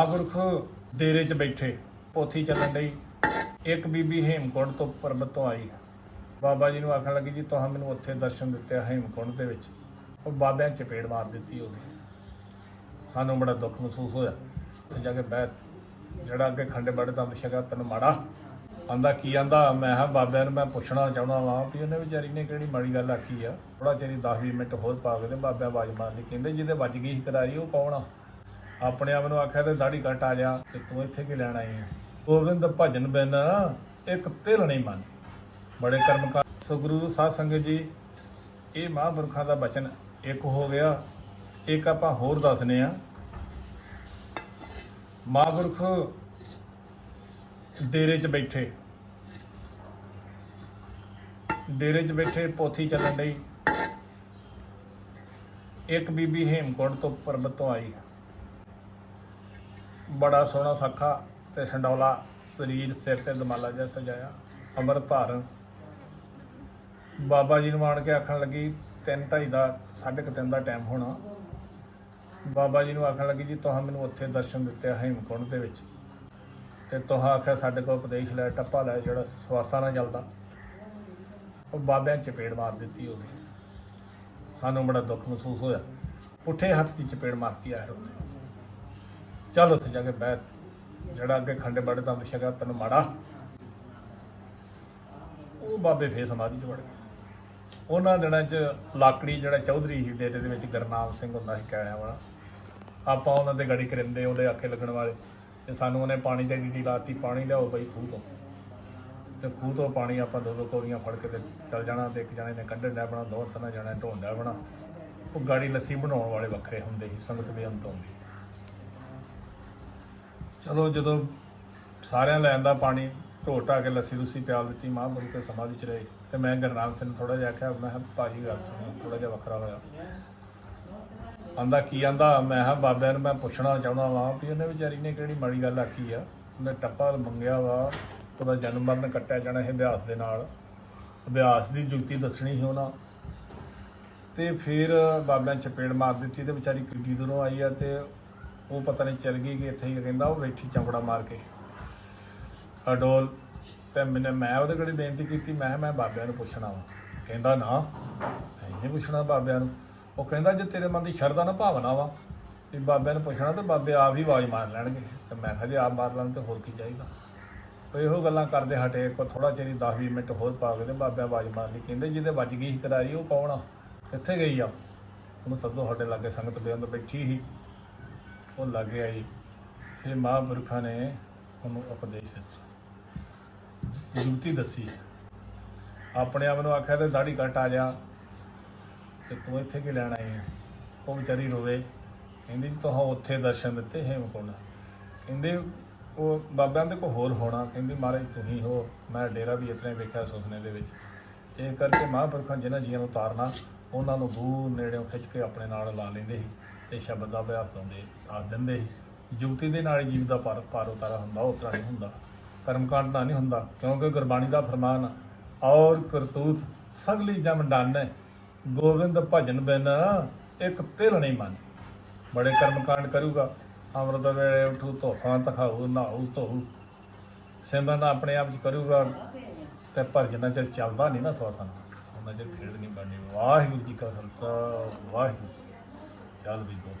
ਮਹਾਂਪੁਰਖ ਦੇਰੇ 'ਚ ਬੈਠੇ, ਪੋਥੀ ਚੱਲਣ ਲਈ ਇੱਕ ਬੀਬੀ ਹੇਮਕੁੰਡ ਤੋਂ ਪਰਬਤ ਤੋਂ ਆਈ। ਬਾਬਾ ਜੀ ਨੂੰ ਆਖਣ ਲੱਗੀ ਜੀ ਤੁਸੀਂ ਮੈਨੂੰ ਉੱਥੇ ਦਰਸ਼ਨ ਦਿੱਤੇ ਹੇਮਕੁੰਡ ਦੇ ਵਿੱਚ। ਉਹ ਬਾਬਿਆਂ 'ਚ ਚਪੇੜ ਮਾਰ ਦਿੱਤੀ ਉਹਨੇ ਸਾਨੂੰ ਬੜਾ ਦੁੱਖ ਮਹਿਸੂਸ ਹੋਇਆ। ਤੇ ਜਾ ਕੇ ਬਹਿ, ਜਿਹੜਾ ਅੱਗੇ ਖੰਡੇ ਬੜੇ ਦਾ ਵਿਸ਼ਾ ਤੈਨੂੰ ਮਾੜਾ ਆਂਦਾ, ਕੀ ਆਂਦਾ? ਮੈਂ ਹਾਂ ਬਾਬਿਆਂ ਨੂੰ ਮੈਂ ਪੁੱਛਣਾ ਚਾਹੁੰਦਾ ਵਾਂ ਵੀ ਉਹਨੇ ਵਿਚਾਰੀ ਨੇ ਕਿਹੜੀ ਮਾੜੀ ਗੱਲ ਆਖੀ ਆ? ਥੋੜਾ ਚਿਰ 10-20 ਮਿੰਟ ਹੋਰ ਪਾ ਕੇ ਤੇ ਬਾਬਿਆਂ ਆਵਾਜ਼ ਮਾਰਨੀ। ਕਹਿੰਦੇ, ਜਿਹਦੇ ਵੱਜ ਗਈ ਕਰਾਰੀ, ਉਹ ਕੌਣ ਆ? ਆਪਣੇ ਆਪ ਨੂੰ ਆਖਿਆ ਤੇ ਦਾੜੀ ਕੱਟ ਆ ਜਾ ਤੇ ਤੂੰ ਇੱਥੇ ਕੀ ਲੈਣ ਆਈ ਹੈ? ਗੋਬਿੰਦ ਭਜਨ ਬਿਨ ਇੱਕ ਤਿਲ ਨਹੀਂ ਮਨ। ਬੜੇ ਕਰਮ ਕਾ ਸੋ ਗੁਰੂ ਸਾਧ ਸੰਗਤ ਜੀ, ਇਹ ਮਹਾਂਪੁਰਖਾਂ ਦਾ ਬਚਨ ਇੱਕ ਹੋ ਗਿਆ। ਇੱਕ ਆਪਾਂ ਹੋਰ ਦੱਸਨੇ ਆ ਮਹਾਂਪੁਰਖ ਡੇਰੇ 'ਚ ਬੈਠੇ। ਡੇਰੇ 'ਚ ਬੈਠੇ ਪੋਥੀ ਚੱਲਣ ਲਈ ਇੱਕ ਬੀਬੀ ਹੇਮਕੁੰਡ ਤੋਂ ਪਰਬਤ ਤੋਂ ਆਈ। ਬੜਾ ਸੋਹਣਾ ਸੱਖਾ ਤੇ ਛੰਡੌਲਾ, ਸਰੀਰ, ਸਿਰ ਤੇ ਦਮਾਲਾ ਜਿਹਾ ਸਜਾਇਆ ਅੰਮ੍ਰਿਤ ਧਾਰਨ ਬਾਬਾ ਜੀ ਨੂੰ ਆਣ ਕੇ ਆਖਣ ਲੱਗੀ, ਤਿੰਨ ਢਾਈ ਦਾ, ਸਾਢੇ ਕੁ ਤਿੰਨ ਦਾ ਟਾਈਮ ਹੋਣਾ। ਬਾਬਾ ਜੀ ਨੂੰ ਆਖਣ ਲੱਗੀ ਜੀ ਤੁਸੀਂ ਮੈਨੂੰ ਉੱਥੇ ਦਰਸ਼ਨ ਦਿੱਤੇ ਹੇਮਕੁੰਡ ਦੇ ਵਿੱਚ। ਤੇ ਤੁਸੀਂ ਆਖਿਆ, ਸਾਡੇ ਕੋਲ ਉਪਦੇਸ਼ ਲੈ, ਟੱਪਾ ਲੈ, ਜਿਹੜਾ ਸਵਾਸਾਂ ਨਾਲ ਚੱਲਦਾ। ਉਹ ਬਾਬਿਆਂ 'ਚ ਚਪੇੜ ਮਾਰ ਦਿੱਤੀ ਉਹਨੇ ਸਾਨੂੰ ਬੜਾ ਦੁੱਖ ਮਹਿਸੂਸ ਹੋਇਆ। ਪੁੱਠੇ ਹੱਥ ਦੀ ਚਪੇੜ ਮਾਰਤੀ ਆ ਉੱਥੇ। ਚੱਲ ਉੱਥੇ ਜਾ ਕੇ ਬਹਿ। ਜਿਹੜਾ ਅੱਗੇ ਖੰਡੇ ਬੜੇ ਦਾ ਵਿਸ਼ਾ ਤਨ ਮਾੜਾ। ਉਹ ਬਾਬੇ ਫੇਰ ਸਮਾਧੀ 'ਚ ਵੜ ਗਏ। ਉਹਨਾਂ ਦਿਨਾਂ 'ਚ ਲਾਕੜੀ ਜਿਹੜਾ ਚੌਧਰੀ ਸੀ, ਡੇਰੇ ਦੇ ਵਿੱਚ ਗਰਨਾਮ ਸਿੰਘ ਹੁੰਦਾ ਸੀ ਕਹਿਣਿਆ ਵਾਲਾ। ਆਪਾਂ ਉਹਨਾਂ ਦੇ ਗੜੀ ਕਰਿੰਦੇ, ਉਹਦੇ ਆਖੇ ਲੱਗਣ ਵਾਲੇ। ਤੇ ਸਾਨੂੰ ਉਹਨੇ ਪਾਣੀ ਦੀ ਡੀਟੀ ਲਾਤੀ, ਪਾਣੀ ਲਿਆਓ ਬਈ, ਖੂਹ ਤੋਂ। ਤੇ ਖੂਹ ਤੋਂ ਪਾਣੀ ਆਪਾਂ ਦੋ ਦੋ ਕੋਰੀਆਂ ਫੜ ਕੇ ਤੇ ਚੱਲ ਜਾਣਾ ਤੇ ਇੱਕ ਜਣੇ ਨੇ ਕੰਢੇ ਲੈ ਬਣਾ, ਦੋ ਤਿੰਨ ਜਣੇ ਢੋਣ ਲੈ ਬਣਾ। ਉਹ ਗਾੜੀ ਲੱਸੀ ਬਣਾਉਣ ਵਾਲੇ ਵੱਖਰੇ ਹੁੰਦੇ ਸੀ, ਸੰਗਤ ਬੇਅੰਤ ਹੁੰਦੀ ਚਲੋ ਜਦੋਂ ਸਾਰਿਆਂ ਲੈਣ ਦਾ ਪਾਣੀ ਢੋਟਾ ਕੇ ਲੱਸੀ ਲੁੱਸੀ ਪਿਆਲ ਦਿੱਤੀ ਮਹਾਂਪੁਰਖ ਤੇ ਸਮਾਧੀ ਚ ਰਹੇ ਤੇ ਮੈਂ ਗੁਰਨਾਮ ਸਿੰਘ ਨੂੰ ਥੋੜਾ ਜਿਹਾ ਆਖਿਆ, ਮੈਂ ਕਿਹਾ, ਭਾਜੀ ਗੱਲ ਸੁਣੋ ਥੋੜਾ ਜਿਹਾ ਵੱਖਰਾ ਹੋਇਆ। ਆਂਦਾ, ਕੀ ਆਂਦਾ? ਮੈਂ ਹਾਂ ਬਾਬਿਆਂ ਨੂੰ ਮੈਂ ਪੁੱਛਣਾ ਚਾਹੁੰਦਾ ਵਾਂ ਵੀ ਉਹਨੇ ਵਿਚਾਰੀ ਨੇ ਕਿਹੜੀ ਮਾੜੀ ਗੱਲ ਆਖੀ ਆ? ਉਹਨੇ ਟੱਪਾ ਮੰਗਿਆ ਵਾ, ਉਹਦਾ ਜਨਮ ਮਰਨ ਕੱਟਿਆ ਜਾਣਾ ਇਹ ਅਭਿਆਸ ਦੇ ਨਾਲ। ਅਭਿਆਸ ਦੀ ਜੁਗਤੀ ਦੱਸਣੀ ਸੀ ਉਹਨਾਂ। ਤੇ ਫਿਰ ਬਾਬਿਆਂ ਨੇ ਚਪੇੜ ਮਾਰ ਦਿੱਤੀ ਤੇ ਵਿਚਾਰੀ ਕਿੱਡੀ ਦੂਰੋਂ ਆਈ ਆ ਤੇ ਉਹ ਪਤਾ ਨਹੀਂ ਚੱਲ ਗਈ ਕਿ ਇੱਥੇ ਹੀ ਕਹਿੰਦਾ ਉਹ ਬੈਠੀ ਚੰਬੜਾ ਮਾਰ ਕੇ। ਅਡੋਲ ਤੇ ਮੈਨੇ ਮੈਂ ਉਹਦੇ ਕੋਲ ਬੇਨਤੀ ਕੀਤੀ, ਮੈਂ ਕਿਹਾ ਮੈਂ ਬਾਬਿਆਂ ਨੂੰ ਪੁੱਛਣਾ ਵਾ। ਕਹਿੰਦਾ, ਨਾ ਮੈਂ ਨਹੀਂ ਪੁੱਛਣਾ ਬਾਬਿਆਂ ਨੂੰ। ਉਹ ਕਹਿੰਦਾ, ਜੇ ਤੇਰੇ ਮਨ ਦੀ ਸ਼ਰਧਾ ਨਾ ਭਾਵਨਾ ਵਾ ਵੀ ਬਾਬਿਆਂ ਨੂੰ ਪੁੱਛਣਾ, ਤਾਂ ਬਾਬੇ ਆਪ ਹੀ ਆਵਾਜ਼ ਮਾਰ ਲੈਣਗੇ। ਤੇ ਮੈਂ ਕਿਹਾ, ਜੇ ਆਪ ਮਾਰ ਲੈਣ, ਤੇ ਹੋਰ ਕੀ ਚਾਹੀਦਾ? ਉਹ ਇਹੋ ਗੱਲਾਂ ਕਰਦੇ ਹਟੇ ਕੋ ਥੋੜਾ ਚਿਰ 10-20 ਮਿੰਟ ਹੋਰ ਪਾ ਕੇ ਤੇ ਬਾਬੇ ਆਵਾਜ਼ ਮਾਰ ਲਈ। ਕਹਿੰਦੇ, ਜਿਹਦੇ ਵੱਜ ਗਈ ਸੀ ਕਰਾਰੀ, ਉਹ ਕੌਣ ਆ? ਕਿੱਥੇ ਗਈ ਆ? ਉਹਨੂੰ ਸੱਦੋ ਸਾਡੇ ਲਾਗੇ ਸੰਗਤ ਬੇਅੰਦ ਬੈਠੀ ਸੀ। ਉਹ ਲੱਗੇ ਆਈ। ਫਿਰ ਮਹਾਂਪੁਰਖਾਂ ਨੇ ਉਹਨੂੰ ਉਪਦੇਸ਼ ਦਿੱਤਾ। ਜੁਗਤੀ ਦੱਸੀ। ਆਪਣੇ ਆਪ ਨੂੰ ਆਖਿਆ ਤੇ ਦਾੜੀ ਕੱਟ ਆ ਜਾ। ਤੇ ਤੂੰ ਇੱਥੇ ਕੀ ਲੈਣ ਆਈ ਹੈ? ਉਹ ਵਿਚਾਰੀ ਰੋਵੇ। ਕਹਿੰਦੀ ਵੀ ਉੱਥੇ ਦਰਸ਼ਨ ਦਿੱਤੇ, ਹੇਮਕੁੰਡ। ਕਹਿੰਦੇ ਉਹ ਬਾਬਿਆਂ ਦੇ ਕੋ ਹੋਰ ਹੋਣਾ। ਕਹਿੰਦੀ ਮਹਾਰਾਜ ਤੁਸੀਂ ਹੋ ਮੈਂ ਡੇਰਾ ਵੀ ਇਤਨੇ ਵੇਖਿਆ ਸੁਪਨੇ ਦੇ ਵਿੱਚ। ਇਹ ਕਰਕੇ ਮਹਾਂਪੁਰਖਾਂ ਜਿਨ੍ਹਾਂ ਜੀਆਂ ਨੂੰ ਤਾਰਨਾ ਉਹਨਾਂ ਨੂੰ ਦੂਰ ਨੇੜਿਓਂ ਖਿੱਚ ਕੇ ਆਪਣੇ ਨਾਲ ਲਾ ਲੈਂਦੇ ਸੀ ਤੇ ਸ਼ਬਦ ਦਾ ਅਭਿਆਸ ਦਿੰਦੇ ਦੱਸ ਦਿੰਦੇ ਸੀ। ਜੁਗਤੀ ਦੇ ਨਾਲ ਹੀ ਜੀਵ ਦਾ ਪਰ ਪਰ ਉਤਾਰਾ ਹੁੰਦਾ, ਉਹ ਤਰ੍ਹਾਂ ਨਹੀਂ ਹੁੰਦਾ। ਕਰਮਕਾਂਡ ਦਾ ਨਹੀਂ ਹੁੰਦਾ, ਕਿਉਂਕਿ ਗੁਰਬਾਣੀ ਦਾ ਫਰਮਾਨ, ਔਰ ਕਰਤੂਤ ਸਗਲੀ ਜਮ ਡਾਨੈ ਗੋਬਿੰਦ ਭਜਨ ਬਿਨ ਇੱਕ ਤਿਲ ਨਹੀਂ ਮੰਨ। ਬੜੇ ਕਰਮਕਾਂਡ ਕਰੂਗਾ, ਅੰਮ੍ਰਿਤ ਵੇਲੇ ਉਠੂ, ਧੋਖਾਂ ਤਖਾਉ ਨਹਾਉ ਧੋਉ ਸਿਮਰਨ ਆਪਣੇ ਆਪ ਚ ਕਰੂਗਾ ਤੇ ਭਜਨ ਚ ਚੱਲਦਾ ਨਹੀਂ ਨਾ ਸਵਾਸਨ। ਉਹਨਾਂ ਚ ਨਹੀਂ ਬਣਨੀ ਵਾਹਿਗੁਰੂ ਜੀ ਕਾ ਖਾਲਸਾ, ਵਾਹਿਗੁਰੂ ਜੀ ਕੀ ਫਤਿਹ। ਚੱਲ ਵੀ ਦੋ